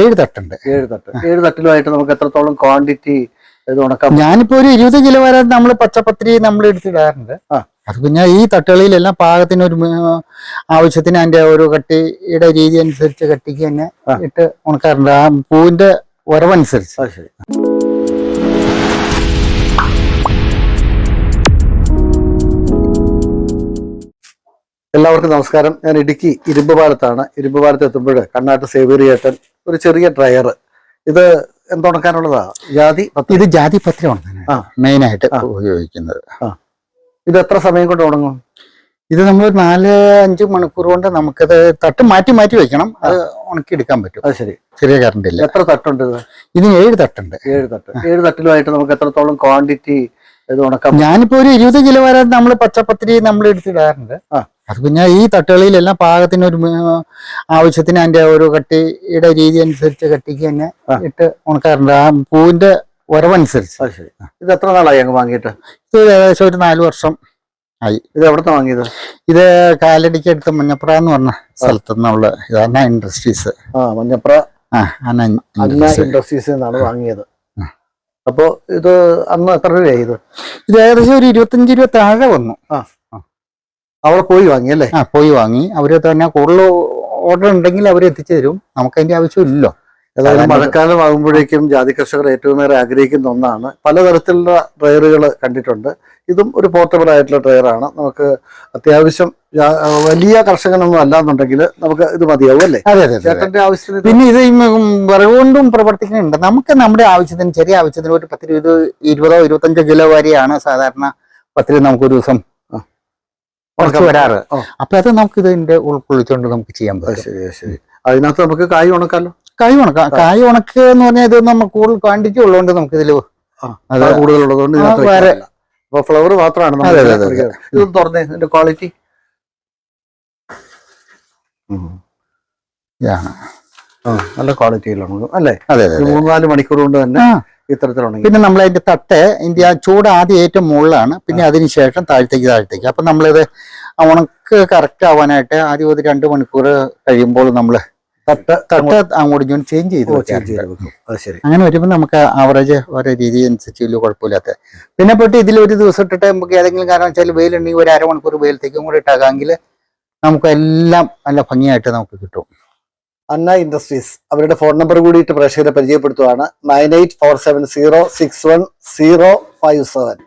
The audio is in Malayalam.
ഏഴ് തട്ടുണ്ട്. ഏഴ് തട്ട്. ഏഴ് തട്ടിലുമായിട്ട് നമുക്ക് എത്രത്തോളം ക്വാണ്ടിറ്റി ഞാനിപ്പോ ഒരു ഇരുപത് കിലോ വരെ നമ്മൾ പച്ചപ്പത്തിരി നമ്മൾ എടുത്തിടാറുണ്ട്. ഇടാറുണ്ട് അത് പിന്നെ ഈ തട്ടുകളിലെല്ലാം പാകത്തിന് ഒരു ആവശ്യത്തിന് അതിന്റെ ഓരോ കട്ടിയുടെ രീതി അനുസരിച്ച് കട്ടിക്ക് തന്നെ. ഇട്ട് ഉണക്കാറുണ്ട്. ആ പൂവിന്റെ ഉറവനുസരിച്ച്. ശരി. എല്ലാവർക്കും നമസ്കാരം. ഞാൻ ഇടുക്കി ഇരുമ്പ് പാലത്താണ്. ഇരുമ്പ് പാലത്ത് എത്തുമ്പോൾ കണ്ണാട്ട് സേവേറി ചേട്ടൻ ഒരു ചെറിയ ഡ്രയർ. ഇത് എന്തുണക്കാനുള്ളതാ? ജാതി ഇത് ജാതി പത്രി. മെയിൻ ആയിട്ട് ആ. ഉപയോഗിക്കുന്നത്. ഇത് എത്ര സമയം കൊണ്ട് ഉണങ്ങും? ഇത് നമ്മൾ നാല് അഞ്ച് മണിക്കൂർ കൊണ്ട് നമുക്കത് തട്ട് മാറ്റി മാറ്റി വെക്കണം. അത് ഉണക്കി എടുക്കാൻ പറ്റും. അത് ശരി. ചെറിയ കറണ്ട് ഇല്ല. എത്ര തട്ടുണ്ട് ഇത്? ഇതിന് ഏഴ് തട്ടുണ്ട്. ഏഴ് തട്ട്. ഏഴ് തട്ടിലുമായിട്ട് നമുക്ക് എത്രത്തോളം ക്വാണ്ടിറ്റി ഇത് ഉണക്കാം? ഞാനിപ്പോ ഒരു ഇരുപത് കിലോ വരെ നമ്മൾ പച്ചപ്പത്തിരി നമ്മൾ എടുത്തിടാറുണ്ട്. ആ. അത് പിന്നെ ഈ തട്ടുകളിലെല്ലാം പാകത്തിന് ഒരു ആവശ്യത്തിന് അതിന്റെ ഒരു കട്ടിയുടെ രീതി അനുസരിച്ച് കട്ടിക്ക് തന്നെ ഇട്ട് ഉണക്കാറുണ്ട്. ആ പൂവിന്റെ വരവനുസരിച്ച്. ഇത് എത്ര നാളായി അങ്ങ് വാങ്ങിയിട്ട്? ഇത് ഏകദേശം ഒരു നാല് വർഷം ആയി. ഇത് എവിടുന്ന് വാങ്ങിയത്? ഇത് കാലടിക്ക് അടുത്ത് മഞ്ഞപ്പുറ എന്ന് പറഞ്ഞ സ്ഥലത്ത് നിന്നുള്ള ഇതാണ് ഇൻഡസ്ട്രീസ്. ആ മഞ്ഞപ്ര ആ അന്ന ഇൻഡസ്ട്രീസ്. എന്നാണ് നിന്നാണ് വാങ്ങിയത്. ആ. അപ്പോ ഇത് അന്ന് എത്ര രൂപയായി ഇത്? ഇത് ഏകദേശം ഒരു ഇരുപത്തഞ്ച് രൂപ താഴെ വന്നു അവിടെ പോയി വാങ്ങി അല്ലേ? ആ പോയി വാങ്ങി. അവർ തന്നെ കൂടുതൽ ഓർഡർ ഉണ്ടെങ്കിൽ അവർ എത്തിച്ചു തരും. നമുക്ക് അതിന്റെ ആവശ്യമില്ലല്ലോ. അതായത് മഴക്കാലം ആകുമ്പോഴേക്കും ജാതി കർഷകർ ഏറ്റവും ഏറെ ആഗ്രഹിക്കുന്ന ഒന്നാണ്. പലതരത്തിലുള്ള ഡ്രയറുകൾ കണ്ടിട്ടുണ്ട്. ഇതും ഒരു പോർട്ടബിൾ ആയിട്ടുള്ള ട്രയറാണ് നമുക്ക് അത്യാവശ്യം വലിയ കർഷകനൊന്നും അല്ലാന്നുണ്ടെങ്കിൽ നമുക്ക് ഇത് മതിയാവും അല്ലേ? അതെ അതെ ചേട്ടന്റെ ആവശ്യത്തിന് പിന്നെ ഇത് വിറകൊണ്ടും പ്രവർത്തിക്കുന്നുണ്ട്. നമുക്ക് നമ്മുടെ ആവശ്യത്തിന് ചെറിയ ആവശ്യത്തിന് ഒരു പത്ത് ഇരുപത് ഇരുപതോ ഇരുപത്തഞ്ചോ കിലോ വരെയാണ് സാധാരണ പത്തിരി നമുക്ക് ഒരു ദിവസം ആ. കുറച്ച് വരാറ്. അപ്പൊ അത് നമുക്ക് ഇതിന്റെ ഉൾക്കൊള്ളിച്ചുകൊണ്ട് നമുക്ക് ചെയ്യാൻ പറ്റും. അതിനകത്ത് നമുക്ക് കായ് ഉണക്കാലോ? കായ് ഉണക്കാം കായ് ഉണക്കുക എന്ന് പറഞ്ഞാൽ ഇത് നമുക്ക് കൂടുതൽ ക്വാണ്ടിറ്റി ഉള്ളതുകൊണ്ട് നമുക്ക് ഇതിൽ കൂടുതലുള്ളതുകൊണ്ട്. ഫ്ലവർ മാത്രമാണ് തുറന്നേ ഇതിന്റെ ക്വാളിറ്റി. നല്ല ക്വാളിറ്റിയിലാണ്. അല്ലേ? അതെ അതെ ഒരു അതെ. മൂന്ന് നാല് മണിക്കൂർ കൊണ്ട് തന്നെ ആ. ഇത്തരത്തിലുണങ്ങി പിന്നെ നമ്മൾ അതിന്റെ തട്ട് ഇന്ത്യ ചൂട് ആദ്യം ഏറ്റവും മുകളിലാണ്. പിന്നെ അതിനുശേഷം താഴത്തേക്ക് താഴത്തേക്ക്. അപ്പൊ നമ്മളിത് ഉണക്ക് കറക്റ്റ് ആവാനായിട്ട് ആദ്യം ഒരു രണ്ട് മണിക്കൂർ കഴിയുമ്പോൾ നമ്മൾ തട്ട് തട്ട് അങ്ങോട്ട് ഇങ്ങോട്ട് ചേഞ്ച് ചെയ്ത് അങ്ങനെ വരുമ്പോൾ നമുക്ക് ആവറേജ് ഓരോ രീതി അനുസരിച്ച് വലിയ കുഴപ്പമില്ലാത്ത. പിന്നെ പെട്ട് ഇതിൽ ഒരു ദിവസം ഇട്ടിട്ട് നമുക്ക് ഏതെങ്കിലും കാരണം വെച്ചാൽ വെയിലുണ്ടെങ്കിൽ ഒരു അരമണിക്കൂർ വെയിലത്തേക്കും കൂടെ ഇട്ടാകാമെങ്കിൽ നമുക്ക് എല്ലാം നല്ല ഭംഗിയായിട്ട് നമുക്ക് കിട്ടും. അന്ന ഇൻഡസ്ട്രീസ് അവരുടെ ഫോൺ നമ്പർ കൂടിയിട്ട് പ്രേക്ഷകരെ പരിചയപ്പെടുത്തുവാണ്. Nine eight four seven zero six one zero five seven.